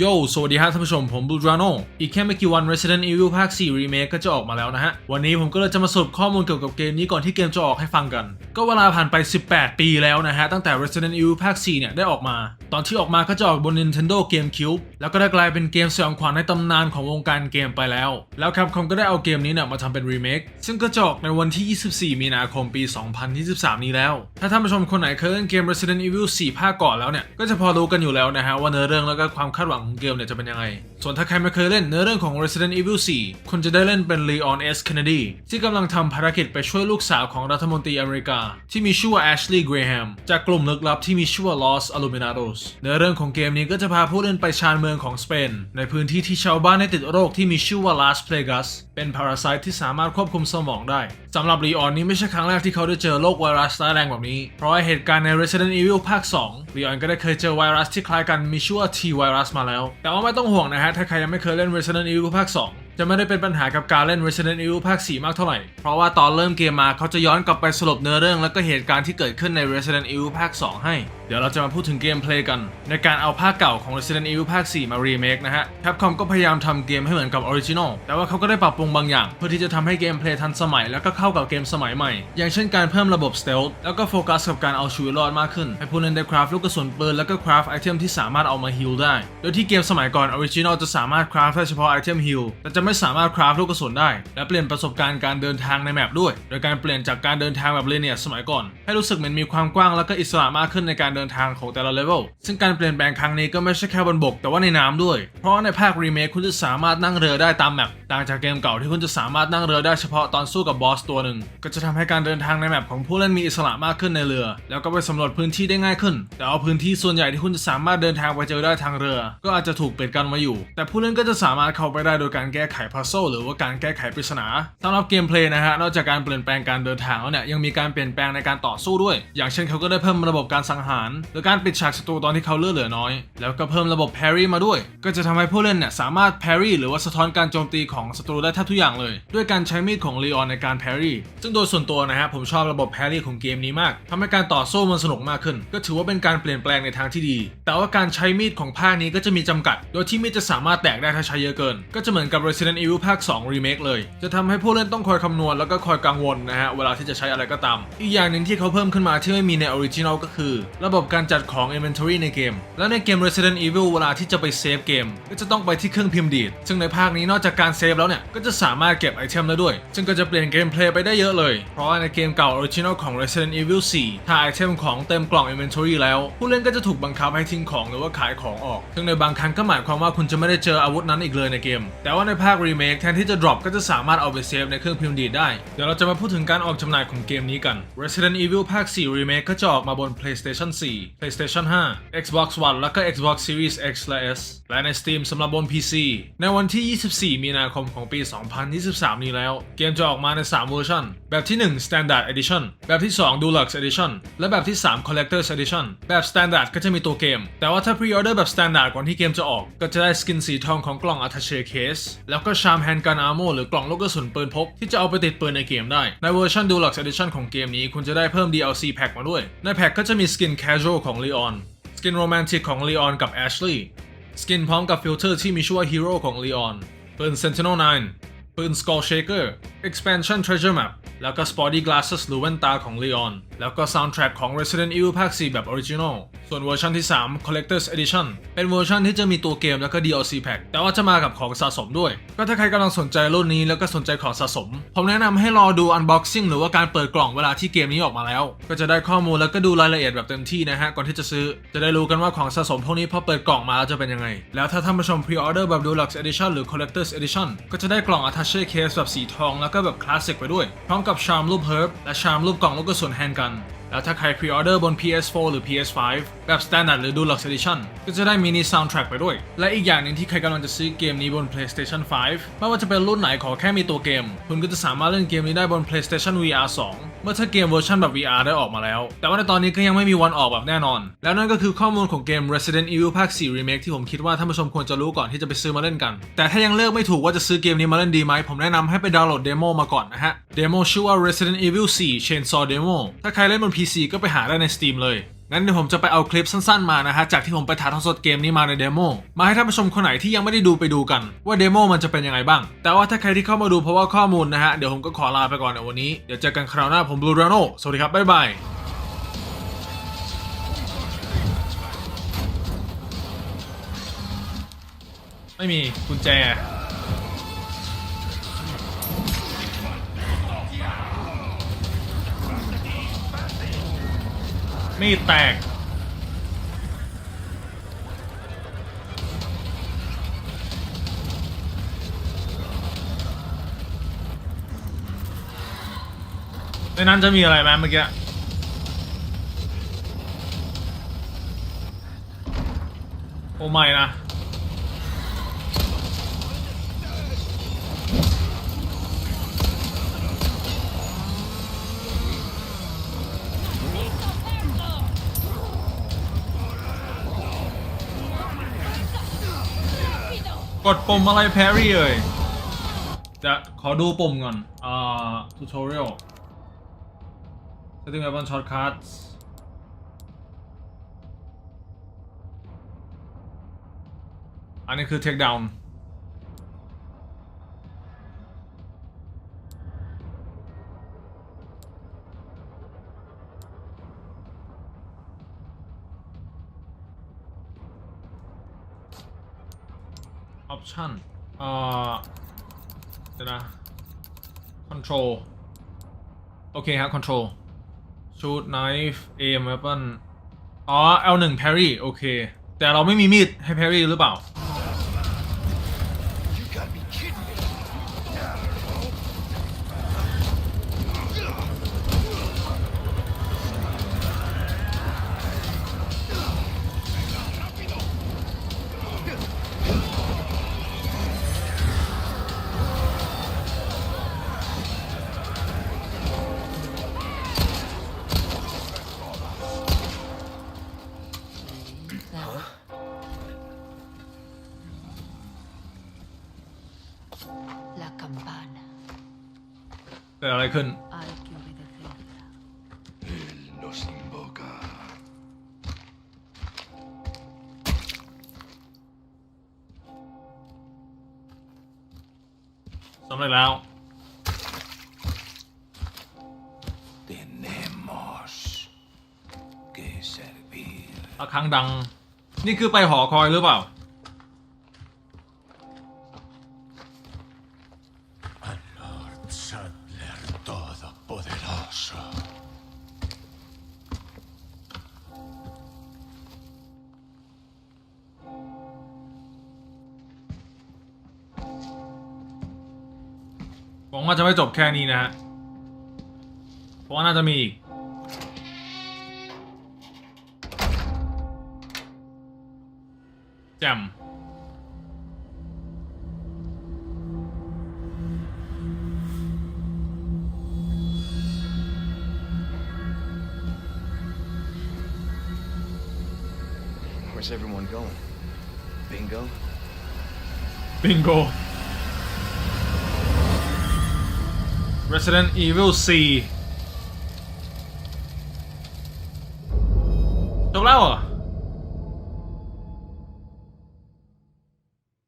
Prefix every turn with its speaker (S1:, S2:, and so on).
S1: โยสวัสดีฮะท่านผู้ชม ผมบูดราโนอีกแค่ไม่กี่วัน Resident Evil ภาค 4 Remake ก็จะออกมาแล้วนะฮะ วันนี้ผมก็เลยจะมาสรุปข้อมูลเกี่ยวกับเกมนี้ก่อนที่เกมจะออกให้ฟังกัน ก็เวลาผ่านไป 18 ปีแล้วนะฮะ ตั้งแต่ Resident Evil ภาค 4 เนี่ย ได้ออกมา ตอนที่ออกมาก็จะออกบน Nintendo GameCube แล้วก็ได้กลายเป็นเกมสยองขวัญในตำนานของวงการเกมไปแล้ว แล้วครับคอมก็ได้เอาเกมนี้เนี่ยมาทำเป็น Remake ซึ่งก็จะออกในวันที่ 24 มีนาคมปี 2023 นี้แล้ว ถ้าท่านผู้ชมคนไหนเคยเล่นเกม Resident Evil 4 ภาคก่อนแล้วเนี่ยก็จะพอรู้กันอยู่แล้วนะฮะว่าเนื้อเรื่องแล้วก็ความคาดหวังของเกมเนี่ยจะเป็นยังไง ส่วนถ้าใครไม่เคยเล่นเนื้อเรื่องของ Resident Evil 4 คุณจะได้เล่นเป็น Leon S. Kennedy ที่กำลังทำภารกิจไปช่วยลูกสาวของรัฐมนตรีอเมริกา ที่มีชื่อว่า Ashley Graham จากกลุ่มลึกลับที่มีชื่อว่า Los Illuminados เนื้อเรื่องของเกมนี้ก็จะพาผู้เล่นไปชานเมืองของสเปน ในพื้นที่ที่ชาวบ้านได้ติดโรคที่มีชื่อว่า Las Plagas เป็นพาราไซต์ที่สามารถควบคุมสมองได้สำหรับลีออนนี้ไม่ใช่ครั้งแรกที่เขาได้เจอโรคไวรัสร้ายแรงแบบนี้ เพราะเหตุการณ์ใน Resident Evil ภาค2ลีออนก็ได้เคยเจอไวรัสที่คล้ายกันมีชื่อว่า T ไวรัสมาแล้วแต่ว่าไม่ต้องห่วงนะฮะ ถ้าใครยังไม่เคยเล่น Resident Evil ภาค 2 จะไม่ได้เป็นปัญหากับการเล่น Resident Evil ภาค 4 มากเท่าไหร่ เพราะว่าตอนเริ่มเกมมาเขาจะย้อนกลับไปสรุปเนื้อเรื่อง และก็เหตุการณ์ที่เกิดขึ้นใน Resident Evil ภาค 2 ให้ เดี๋ยวเราจะมาพูดถึงเกมเพลย์กัน ในการเอาภาคเก่าของ Resident Evil ภาค 4 มารีเมคนะฮะ Capcom ก็พยายามทำเกมให้เหมือนกับ Original แต่ว่าเขาก็ได้ปรับปรุงบางอย่าง เพื่อที่จะทำให้เกมเพลย์ทันสมัย แล้วก็เข้ากับเกมสมัยใหม่ อย่างเช่นการเพิ่มระบบ Stealth แล้วก็โฟกัสกับการเอาชีวิตรอดมากขึ้น ให้ผู้เล่นได้คราฟลูกกระสุนปืนแล้วก็คราฟไอเทมที่สามารถเอามาฮิลได้ โดยที่เกมสมัยก่อน Original จะสามารถคราฟได้เฉพาะไอเทมฮิลแต่จะไม่สามารถคราฟลูกกระสุนได้ และเปลี่ยนประสบการณ์การเดินทางในแมปด้วย โดยการเปลี่ยนจากการเดินทางแบบเลเนียสมัยก่อน ให้รู้สึกเหมือนมีความกว้างแล้วก็อิสระมากขึ้นในการเดินทางของแต่ละเลเวล ซึ่งการเปลี่ยนแปลงครั้งนี้ก็ไม่ใช่แค่บนบก แต่ว่าในน้ำด้วย เพราะในภาครีเมคคุณจะสามารถนั่งเรือได้ตามแมป ต่างจากเกมเก่าที่คุณจะสามารถนั่งเรือได้เฉพาะตอนสู้กับบอสตัวหนึ่ง ก็จะทำให้การเดินทางในแมปของผู้เล่นมีอิสระมากขึ้นในเรือ แล้วก็ไปสำรวจพื้นที่ได้ง่ายขึ้น แต่เอาพื้นที่ส่วนใหญ่ที่คุณจะสามารถเดินทางไปเจอได้ทางเรือ ก็อาจจะถูกปิดกันไว้อยู่ แต่ผู้เล่นก็จะสามารถเข้าไปได้โดยการแก้ไขพัซโซหรือว่าการแก้ไขปริศนาสำหรับเกมเพลย์นะฮะนอกจากการเปลี่ยนแปลงการเดินทางแล้วเนี่ยยังมีการเปลี่ยนแปลงในการต่อสู้ด้วย อย่างเช่นเขาก็ได้เพิ่มระบบการสังหาร หรือการปิดฉากศัตรูตอนที่เขาเลือดเหลือน้อย แล้วก็เพิ่มระบบแพรี่มาด้วย ก็จะทำให้ผู้เล่นเนี่ยสามารถแพรี่หรือว่าสะท้อนการโจมตีของศัตรูได้แทบทุกอย่างเลย ด้วยการใช้มีดของลีออนในการแพรี่ซึ่งโดยส่วนตัวนะฮะผมชอบระบบแพรี่ของเกมนี้มากทำให้การต่อสู้มันสนุกมากขึ้น ก็ถือว่าเป็นการเปลี่ยนแปลงในทางที่ดี แต่ว่าการใช้มีดของภาคนี้ก็จะมีจำกัด โดยที่มีดจะสามารถแตกได้ถ้าใช้เยอะเกิน ก็จะเหมือนกับ Resident Resident Evil ภาค 2 Remake เลย จะทำให้ผู้เล่นต้องคอยคำนวณแล้วก็คอยกังวลนะฮะ เวลาที่จะใช้อะไรก็ตาม อีกอย่างหนึ่งที่เขาเพิ่มขึ้นมาที่ไม่มีใน Original ก็คือ ระบบการจัดของ Inventory ในเกม และในเกม Resident Evil เวลาที่จะไปเซฟเกม ก็จะต้องไปที่เครื่องพิมพ์ดีด ซึ่งในภาคนี้นอกจากการเซฟแล้วเนี่ย ก็จะสามารถเก็บไอเทมได้ด้วย ซึ่งก็จะเปลี่ยนเกมเพลย์ไปได้เยอะเลย เพราะว่าในเกมเก่า Original ของ Resident Evil 4ถ้าไอเทมของเต็มกล่อง Inventory แล้ว ผู้เล่นก็จะถูกบังคับให้ทิ้งของหรือว่าขายของออก ซึ่งในบางครั้งก็หมายความว่าคุณจะไม่ได้เจออาวุธนั้นอีกเลยในเกม แต่ว่าในภาาค Remake แทนที่จะ drop ก็จะสามารถเอาไปเซฟในเครื่องพิมพ์ดีดได้ เดี๋ยวเราจะมาพูดถึงการออกจำหน่ายของเกมนี้กัน Resident Evil ภาค 4 Remake ก็จะออกมาบน PlayStation 4 PlayStation 5 Xbox One แล้วก็ Xbox Series X และ S และใน Steam สำหรับบน PC ในวันที่ 24 มีนาคมของปี 2023 นี้แล้ว เกมจะออกมาใน 3 เวอร์ชันแบบที่ 1 Standard Edition แบบที่ 2 Deluxe Edition และแบบที่ 3 Collector's Edition แบบ Standard ก็จะมีตัวเกม แต่ว่าถ้า Pre-order แบบ Standard ก่อนที่เกมจะออก ก็จะได้สกินสีทองของกล่อง Attaché Case แล้แล้วก็ Charm Handgun Ammo หรือกล่องลูกกระสุนปืนพกที่จะเอาไปติดปืนในเกมได้ ในเวอร์ชัน Deluxe Edition ของเกมนี้คุณจะได้เพิ่ม DLC Pack มาด้วย ในแพ็กก็จะมีสกิน Casual ของ Leon สกิน Romantic ของ Leon กับ Ashley สกินพร้อมกับฟิลเตอร์ที่มีชื่อว่า Hero ของ Leon ปืน Sentinel 9ปืน Skull Shaker Expansion Treasure Map แล้วก็ Sporty Glasses หรือแว่นตาของ Leon แล้วก็ Soundtrack ของ Resident Evil ภาค 4 แบบ Original ส่วนเวอร์ชันที่ 3 Collector's Edition เป็นเวอร์ชันที่จะมีตัวเกมแล้วก็ DLC Pack แต่ว่าจะมากับของสะสมด้วย ก็ถ้าใครกำลังสนใจรุ่นนี้แล้วก็สนใจของสะสม ผมแนะนำให้รอดู Unboxing หรือว่าการเปิดกล่องเวลาที่เกมนี้ออกมาแล้ว ก็จะได้ข้อมูลแล้วก็ดูรายละเอียดแบบเต็มที่นะฮะ ก่อนที่จะซื้อ จะได้รู้กันว่าของสะสมพวกนี้พอเปิดกล่องมาแล้วจะเป็นยังไง แล้วถ้าท่านผู้ชม Pre-order แบบ Deluxe Edition หรือ Collector's Edition ก็จะได้กล่อง Attaché Case แบบสีทองแล้วก็แบบคลาสสิกไปด้วยพร้อมกับ Charm รูป Herb และ Charm รูปกล่องลูกกระสุนแฮนด์กแล้วถ้าใครพรีออเดอร์บน PS4 หรือ PS5 แบบ Standard หรือ Deluxe Edition ก็จะได้มินิ soundtrack ไปด้วย และอีกอย่างหนึ่งที่ใครกำลังจะซื้อเกมนี้บน PlayStation 5 ไม่ว่าจะเป็นรุ่นไหนขอแค่มีตัวเกม คุณก็จะสามารถเล่นเกมนี้ได้บน PlayStation VR 2 เมื่อถ้าเกมเวอร์ชันแบบ VR ได้ออกมาแล้ว แต่ว่าในตอนนี้ก็ยังไม่มีวันออกแบบแน่นอน แล้วนั่นก็คือข้อมูลของเกม Resident Evil ภาค 4 Remake ที่ผมคิดว่าท่านผู้ชมควรจะรู้ก่อนที่จะไปซื้อมาเล่นกัน แต่ถ้ายังเลือกไม่ถูกว่าจะซื้อเกมนี้มาเล่นดีไหม ผมแนะนำให้ไปดาวน์โหลดเดโมมาก่อนนะฮะ เดโมชื่อว่า Resident Evil 4 Chainsaw Demo ถ้าใครเล่นบน PC ก็ไปหาได้ใน Steam เลย งั้นเดี๋ยวผมจะไปเอาคลิปสั้นๆมานะฮะจากที่ผมไปถ่ายทอดสดเกมนี้มาในเดโมมาให้ท่านผู้ชมคนไหนที่ยังไม่ได้ดูไปดูกัน ว่าเดโมมันจะเป็นยังไงบ้าง แต่ว่าถ้าใครที่เข้ามาดูเพราะว่าข้อมูลนะฮะเดี๋ยวผมก็ขอลาไปก่อนในวันนี้เดี๋ยวเจอกันคราวหน้าผมบลูราโนสวัสดีครับบ๊ายบายไม่มีกุญแจ นี่แตก ในนั้นจะมีอะไรไหมเมื่อกี้โอ้ไม่นะ กดปุ่มอะไรแพรรี่เอ่ย จะขอดูปุ่มก่อน อ่า tutorial setting weapon shortcuts อันนี้คือ take down ออปชั่นเอ่อเดี๋ยวนะคอนโทรลโอเคครับ control shoot knife aim weapon อ๋อ L1 parry โอเค แต่เราไม่มีมีดให้ parry หรือเปล่า ขึ้น
S2: Hay que obedecerla.
S3: Él nos invoca.
S1: สำเร็จแล้ว
S3: Tenemos que servir.
S1: ระฆังดัง นี่คือไปหอคอยหรือเปล่า หวังว่าจะไม่จบแค่นี้นะฮะ เพราะว่าน่าจะมีอีก แจม
S3: Where's everyone going? Bingo?
S1: บิงโก Resident Evil 4